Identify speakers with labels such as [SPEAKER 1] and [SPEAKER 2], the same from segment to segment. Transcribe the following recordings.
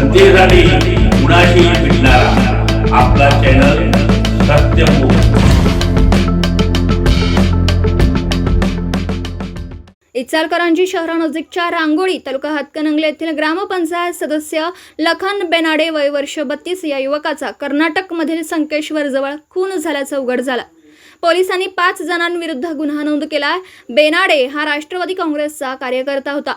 [SPEAKER 1] जनतेसाठी कुणाशी भेटणारा. आपला चॅनल
[SPEAKER 2] इचालकरांजी शहरानजीकच्या रांगोळी तालुका हातकणंगले येथील ग्रामपंचायत सदस्य लखन बेनाडे वय वर्ष बत्तीस या युवकाचा कर्नाटकमधील संकेश्वर जवळ खून झाल्याचं उघड झाला. पोलिसांनी पाच जणांविरुद्ध गुन्हा नोंद केला बेनाडे हा राष्ट्रवादी काँग्रेसचा कार्यकर्ता होता.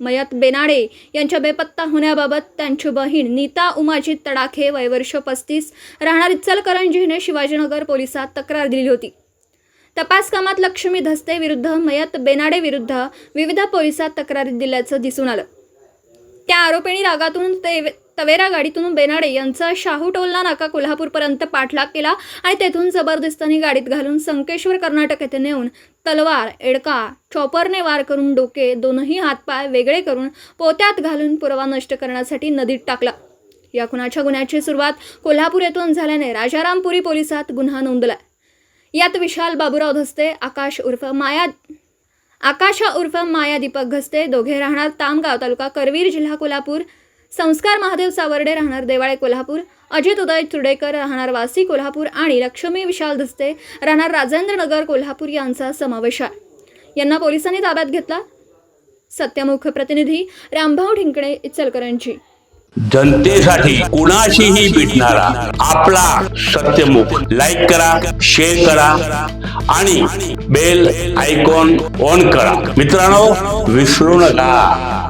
[SPEAKER 2] मयत बेनाडे यांच्या बेपत्ता होण्याबाबत त्यांची बहीण नीता उमाजी तडाखे वयवर्ष पस्तीस राहणार इचलकरंजीने शिवाजीनगर पोलिसात तक्रार दिली होती. तपास कामात लक्ष्मी धस्ते विरुद्ध मयत बेनाडे विरुद्ध विविध पोलिसात तक्रारी दिल्याचं दिसून आलं. त्या आरोपींनी रागातून ते तवेरा गाडीतून बेनाडे यांचा शाहू टोलना नाका कोल्हापूरपर्यंत पाठलाग केला आणि तेथून जबरदस्तीने गाडीत घालून संकेश्वर कर्नाटक येथे नेऊन तलवार एडका चॉपरने वार करून डोके दोनही हातपाय वेगळे करून पोत्यात घालून पुरावा नष्ट करण्यासाठी नदीत टाकला. या खुनाच्या गुन्ह्याची सुरुवात कोल्हापूर येथून झाल्याने राजारामपुरी पोलिसात गुन्हा नोंदला यात विशाल बाबुराव धस्ते आकाश उर्फ माया आकाशा उर्फ माया दीपक घस्ते दोघे राहणार तामगाव तालुका करवीर जिल्हा कोल्हापूर संस्कार महादेव सावर्डे राहणार देवाळे कोल्हापूर अजित उदय चुडेकर राहणार वासी कोल्हापूर आणि लक्ष्मी विशाल धस्ते राहणार राजेंद्रनगर कोल्हापूर यांचा समावेश आहे. यांना पोलिसांनी ताब्यात घेतला. सत्यमुख प्रतिनिधी रामभाऊ ठिंकणे इचलकरांची
[SPEAKER 1] जनतेसाठी कुणाशीही भेटणारा आपला सत्यमुख लाईक करा शेअर करा आणि बेल आयकॉन ऑन करा. मित्रांनो विसरू नका.